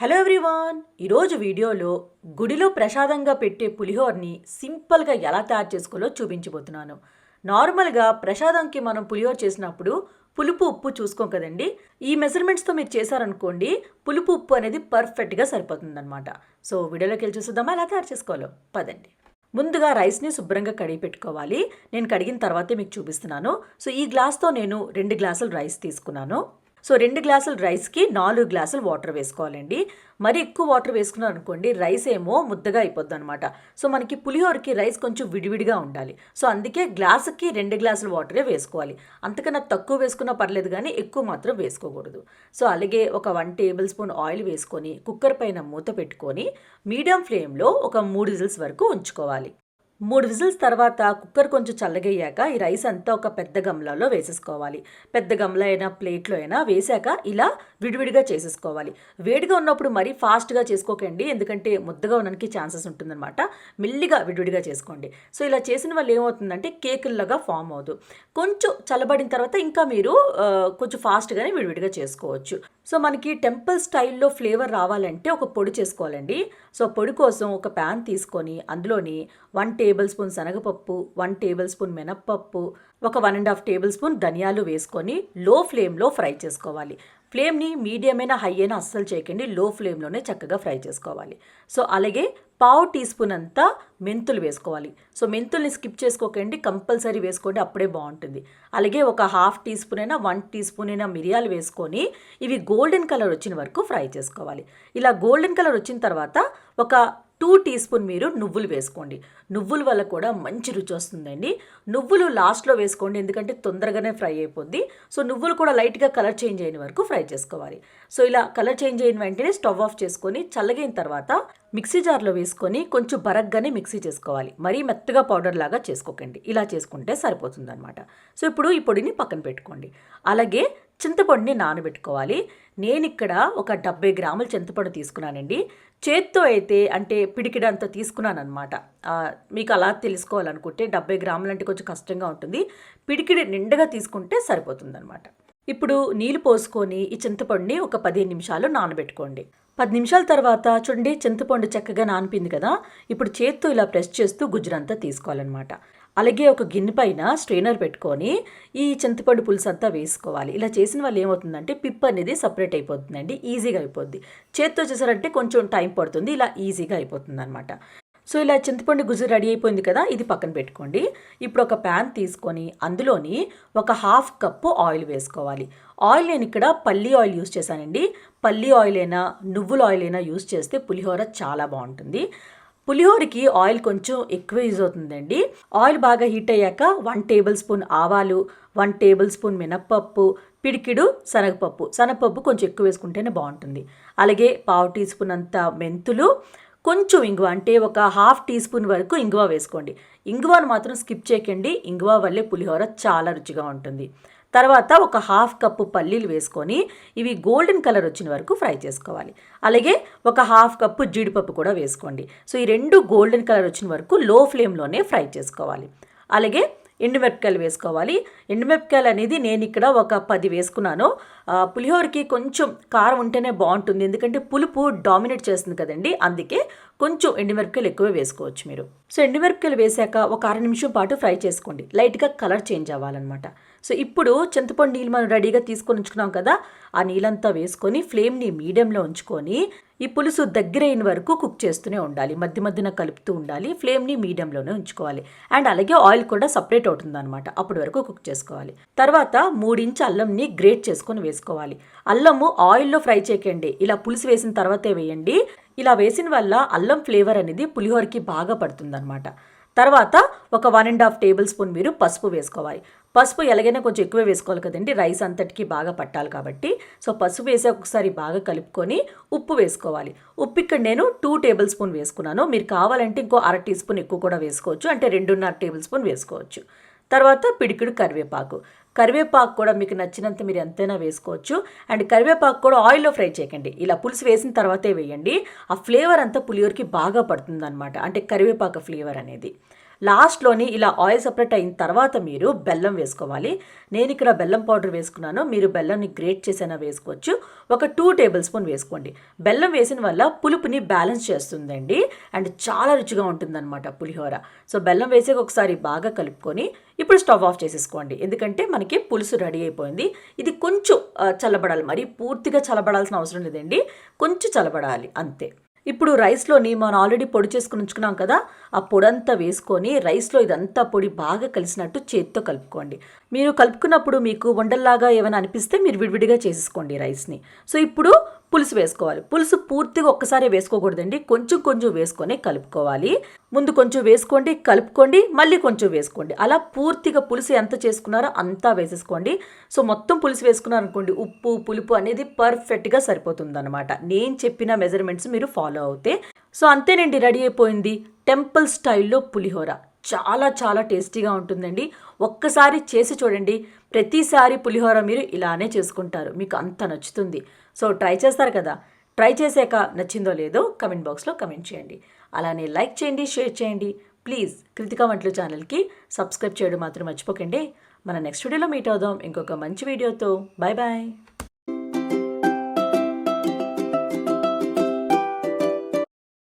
Hello everyone. ఈరోజు వీడియోలో గుడిలో ప్రసాదంగా పెట్టే పులిహోరని సింపుల్గా ఎలా తయారు చేసుకోవాలో చూపించబోతున్నాను. నార్మల్గా ప్రసాదంకి మనం పులిహోర చేసినప్పుడు పులుపు ఉప్పు చూసుకోం కదండి. ఈ మెజర్మెంట్స్తో మీరు చేశారనుకోండి పులుపు ఉప్పు అనేది పర్ఫెక్ట్గా సరిపోతుందన్నమాట. సో వీడియోలోకి వెళ్ళి చూద్దామా ఎలా తయారు చేసుకోవాలో? పదండి. ముందుగా రైస్ని శుభ్రంగా కడిగి పెట్టుకోవాలి. నేను కడిగిన తర్వాతే మీకు చూపిస్తున్నాను. సో ఈ గ్లాస్తో నేను రెండు గ్లాసులు రైస్ తీసుకున్నాను. సో రెండు గ్లాసులు రైస్కి నాలుగు గ్లాసులు వాటర్ వేసుకోవాలండి. మరి ఎక్కువ వాటర్ వేసుకున్నారు అనుకోండి రైస్ ఏమో ముద్దగా అయిపోద్ది అనమాట సో మనకి పులిహోరకి రైస్ కొంచెం విడివిడిగా ఉండాలి. సో అందుకే గ్లాసుకి రెండు గ్లాసులు వాటరే వేసుకోవాలి. అంతకన్నా తక్కువ వేసుకున్నా పర్లేదు కానీ ఎక్కువ మాత్రం వేసుకోకూడదు. సో అలాగే ఒక వన్ టేబుల్ స్పూన్ ఆయిల్ వేసుకొని కుక్కర్ పైన మూత పెట్టుకొని మీడియం ఫ్లేమ్లో ఒక మూడు విజిల్స్ వరకు ఉంచుకోవాలి. మూడు విజిల్స్ తర్వాత కుక్కర్ కొంచెం చల్లగయ్యాక ఈ రైస్ అంతా ఒక పెద్ద గమ్లాలో వేసేసుకోవాలి. పెద్ద గమ్లా అయినా ప్లేట్లో అయినా వేసాక ఇలా విడివిడిగా చేసేసుకోవాలి. వేడిగా ఉన్నప్పుడు మరీ ఫాస్ట్గా చేసుకోకండి ఎందుకంటే ముద్దగా ఉండడానికి ఛాన్సెస్ ఉంటుందన్నమాట. మెల్లిగా విడివిడిగా చేసుకోండి. సో ఇలా చేసిన వల్ల ఏమవుతుందంటే కేకుల్లాగా ఫామ్ అవదు. కొంచెం చల్లబడిన తర్వాత ఇంకా మీరు కొంచెం ఫాస్ట్గానే విడివిడిగా చేసుకోవచ్చు. సో మనకి టెంపుల్ స్టైల్లో ఫ్లేవర్ రావాలంటే ఒక పొడి చేసుకోవాలండి. సో పొడి కోసం ఒక ప్యాన్ తీసుకొని అందులోని వన్ టేబుల్ స్పూన్ శనగపప్పు వన్ టేబుల్ స్పూన్ మినప్పప్పు ఒక one and half tablespoon ధనియాలు వేసుకొని లో ఫ్లేమ్లో ఫ్రై చేసుకోవాలి ఫ్లేమ్ని మీడియం అయినా హై అయినా అస్సలు చేయకండి. లో ఫ్లేమ్లోనే చక్కగా ఫ్రై చేసుకోవాలి. సో అలాగే పావు టీ స్పూన్ అంతా మెంతులు వేసుకోవాలి. సో మెంతుల్ని స్కిప్ చేసుకోకండి. కంపల్సరీ వేసుకోండి. అప్పుడే బాగుంటుంది. అలాగే ఒక హాఫ్ టీ స్పూన్ అయినా వన్ టీ స్పూన్ అయినా మిరియాలు వేసుకొని ఇవి గోల్డెన్ కలర్ వచ్చిన వరకు ఫ్రై చేసుకోవాలి. ఇలా గోల్డెన్ కలర్ వచ్చిన తర్వాత ఒక టూ టీ స్పూన్ మీరు నువ్వులు వేసుకోండి. నువ్వుల వల్ల కూడా మంచి రుచి వస్తుందండి. నువ్వులు లాస్ట్లో వేసుకోండి ఎందుకంటే తొందరగానే ఫ్రై అయిపోద్ది. సో నువ్వులు కూడా లైట్గా కలర్ చేంజ్ అయిన వరకు ఫ్రై చేసుకోవాలి. సో ఇలా కలర్ చేంజ్ అయిన వెంటనే స్టవ్ ఆఫ్ చేసుకొని చల్లగైన తర్వాత మిక్సీ జార్లో వేసుకొని కొంచెం బరగ్గానే మిక్సీ చేసుకోవాలి. మరీ మెత్తగా పౌడర్ లాగా చేసుకోకండి. ఇలా చేసుకుంటే సరిపోతుంది అనమాట సో ఇప్పుడు ఈ పొడిని పక్కన పెట్టుకోండి. అలాగే చింతపండుని నానబెట్టుకోవాలి. నేను ఇక్కడ ఒక డెబ్బై గ్రాముల చింతపండు తీసుకున్నానండి. చేత్తో అయితే అంటే పిడికిడంత తీసుకున్నాను అనమాట మీకు అలా తెలుసుకోవాలనుకుంటే డెబ్బై గ్రాములు అంటే కొంచెం కష్టంగా ఉంటుంది. పిడికిడి నిండుగా తీసుకుంటే సరిపోతుందన్నమాట. ఇప్పుడు నీళ్ళు పోసుకొని ఈ చింతపండుని ఒక పదిహేను నిమిషాలు నానబెట్టుకోండి. పది నిమిషాల తర్వాత చూడండి చింతపండు చక్కగా నానిపింది కదా. ఇప్పుడు చేత్తో ఇలా ప్రెస్ చేస్తూ గుజ్జురంతా తీసుకోవాలన్నమాట. అలాగే ఒక గిన్నె పైన స్ట్రెయినర్ పెట్టుకొని ఈ చింతపండు పులుసు అంతా వేసుకోవాలి. ఇలా చేసిన వాళ్ళు ఏమవుతుందంటే పిప్ అనేది సపరేట్ అయిపోతుందండి ఈజీగా అయిపోద్ది. చేత్తో చేశారంటే కొంచెం టైం పడుతుంది ఇలా ఈజీగా అయిపోతుంది అనమాట సో ఇలా చింతపండు గుజ్జు రెడీ అయిపోయింది కదా ఇది పక్కన పెట్టుకోండి. ఇప్పుడు ఒక ప్యాన్ తీసుకొని అందులోని ఒక హాఫ్ కప్పు ఆయిల్ వేసుకోవాలి. ఆయిల్ నేను ఇక్కడ పల్లి ఆయిల్ యూస్ చేశానండి. పల్లి ఆయిల్ అయినా నువ్వుల ఆయిల్ అయినా యూస్ చేస్తే పులిహోర చాలా బాగుంటుంది. పులిహోరకి ఆయిల్ కొంచెం ఎక్కువ యూజ్ అవుతుందండి. ఆయిల్ బాగా హీట్ అయ్యాక వన్ టేబుల్ స్పూన్ ఆవాలు వన్ టేబుల్ స్పూన్ మినప్పప్పు పిడికిడు శనగపప్పు. శనగపప్పు కొంచెం ఎక్కువ వేసుకుంటేనే బాగుంటుంది. అలాగే పావు టీ స్పూన్ అంత మెంతులు కొంచెం ఇంగువ అంటే ఒక హాఫ్ టీ స్పూన్ వరకు ఇంగువ వేసుకోండి. ఇంగువను మాత్రం స్కిప్ చేయకండి. ఇంగువ వల్లే పులిహోర చాలా రుచిగా ఉంటుంది. తర్వాత ఒక హాఫ్ కప్పు పల్లీలు వేసుకొని ఇవి గోల్డెన్ కలర్ వచ్చిన వరకు ఫ్రై చేసుకోవాలి. అలాగే ఒక హాఫ్ కప్పు జీడిపప్పు కూడా వేసుకోండి. సో ఈ రెండు గోల్డెన్ కలర్ వచ్చిన వరకు లో ఫ్లేమ్లోనే ఫ్రై చేసుకోవాలి. అలాగే ఎండుమిరపకాయలు వేసుకోవాలి. ఎండుమిరపకాయలు అనేది నేను ఇక్కడ ఒక పది వేసుకున్నాను. పులిహోరకి కొంచెం కారం ఉంటేనే బాగుంటుంది. ఎందుకంటే పులుపు డామినేట్ చేస్తుంది కదండి. అందుకే కొంచెం ఎండుమిరపకాయలు ఎక్కువ వేసుకోవచ్చు మీరు. సో ఎండుమిరపకాయలు వేసాక ఒక అర నిమిషం పాటు ఫ్రై చేసుకోండి. లైట్గా కలర్ చేంజ్ అవ్వాలన్నమాట. సో ఇప్పుడు చింతపండు నీళ్ళు మనం రెడీగా తీసుకొని ఉంచుకున్నాం కదా ఆ నీళ్ళంతా వేసుకొని ఫ్లేమ్ని మీడియంలో ఉంచుకొని ఈ పులుసు దగ్గరైన వరకు కుక్ చేస్తూనే ఉండాలి. మధ్య మధ్యన కలుపుతూ ఉండాలి. ఫ్లేమ్ని మీడియంలోనే ఉంచుకోవాలి. అండ్ అలాగే ఆయిల్ కూడా సపరేట్ అవుతుంది అనమాట అప్పటి వరకు కుక్ చేసుకోవాలి. తర్వాత మూడించి అల్లంని గ్రేట్ చేసుకొని వేసుకోవాలి. అల్లము ఆయిల్లో ఫ్రై చేయకండి. ఇలా పులుసు వేసిన తర్వాతే వేయండి. ఇలా వేసిన వల్ల అల్లం ఫ్లేవర్ అనేది పులిహోరకి బాగా పడుతుందన్నమాట. తర్వాత ఒక one and half tablespoon మీరు పసుపు వేసుకోవాలి. పసుపు ఎలాగైనా కొంచెం ఎక్కువ వేసుకోవాలి కదండి. రైస్ అంతటికి బాగా పట్టాలి కాబట్టి. సో పసుపు వేసి ఒకసారి బాగా కలుపుకొని ఉప్పు వేసుకోవాలి. ఉప్పు ఇక్కడ నేను టూ టేబుల్ స్పూన్ వేసుకున్నాను. మీరు కావాలంటే ఇంకో అర టీ స్పూన్ ఎక్కువ కూడా వేసుకోవచ్చు. అంటే రెండున్నర టేబుల్ స్పూన్ వేసుకోవచ్చు. తర్వాత పిడికిడు కరివేపాకు. కరివేపాకు కూడా మీకు నచ్చినంత మీరు ఎంతైనా వేసుకోవచ్చు. అండ్ కరివేపాకు కూడా ఆయిల్లో ఫ్రై చేయకండి. ఇలా పులుసు వేసిన తర్వాతే వేయండి. ఆ ఫ్లేవర్ అంతా పులిహోరకి బాగా పడుతుందన్నమాట. అంటే కరివేపాకు ఫ్లేవర్ అనేది. లాస్ట్లోని ఇలా ఆయిల్ సపరేట్ అయిన తర్వాత మీరు బెల్లం వేసుకోవాలి. నేను ఇక్కడ బెల్లం పౌడర్ వేసుకున్నాను. మీరు బెల్లంని గ్రేట్ చేసైనా వేసుకోవచ్చు. ఒక టూ టేబుల్ స్పూన్ వేసుకోండి. బెల్లం వేసిన వల్ల పులుపుని బ్యాలెన్స్ చేస్తుందండి. అండ్ చాలా రుచిగా ఉంటుందన్నమాట పులిహోర. సో బెల్లం వేసాక ఒకసారి బాగా కలుపుకొని ఇప్పుడు స్టవ్ ఆఫ్ చేసేసుకోండి. ఎందుకంటే మనకి పులుసు రెడీ అయిపోయింది. ఇది కొంచెం చల్లబడాలి. మరి పూర్తిగా చల్లబడాల్సిన అవసరం లేదండి. కొంచెం చల్లబడాలి. అంతే. ఇప్పుడు రైస్లోని మనం ఆల్రెడీ పొడి చేసుకుని ఉంచుకున్నాం కదా ఆ పొడంతా వేసుకొని రైస్లో ఇదంతా పొడి బాగా కలిసినట్టు చేతితో కలుపుకోండి. మీరు కలుపుకున్నప్పుడు మీకు వండల్లాగా ఏమైనా అనిపిస్తే మీరు విడివిడిగా చేసేసుకోండి రైస్ని. సో ఇప్పుడు పులుసు వేసుకోవాలి. పులుసు పూర్తిగా ఒక్కసారి వేసుకోకూడదండి. కొంచెం కొంచెం వేసుకొని కలుపుకోవాలి. ముందు కొంచెం వేసుకోండి కలుపుకోండి మళ్ళీ కొంచెం వేసుకోండి. అలా పూర్తిగా పులుసు ఎంత చేసుకున్నారో అంతా వేసేసుకోండి. సో మొత్తం పులుసు వేసుకున్నారనుకోండి ఉప్పు పులుపు అనేది పర్ఫెక్ట్గా సరిపోతుంది అనమాట నేను చెప్పిన మెజర్మెంట్స్ మీరు ఫాలో అవుతే. సో అంతేనండి రెడీ అయిపోయింది. టెంపుల్ స్టైల్లో పులిహోర. చాలా చాలా టేస్టీగా ఉంటుందండి. ఒక్కసారి చేసి చూడండి. ప్రతిసారి పులిహోర మీరు ఇలానే చేసుకుంటారు. మీకు అంత నచ్చుతుంది. సో ట్రై చేస్తారు కదా. ట్రై చేశాక నచ్చిందో లేదో కమెంట్ బాక్స్లో కమెంట్ చేయండి. అలానే లైక్ చేయండి షేర్ చేయండి. ప్లీజ్ కృతిక వంటలు ఛానల్కి సబ్స్క్రైబ్ చేయడం మాత్రం మర్చిపోకండి. మన నెక్స్ట్ వీడియోలో మీట్ అవుదాం. ఇంకొక మంచి వీడియోతో. Bye bye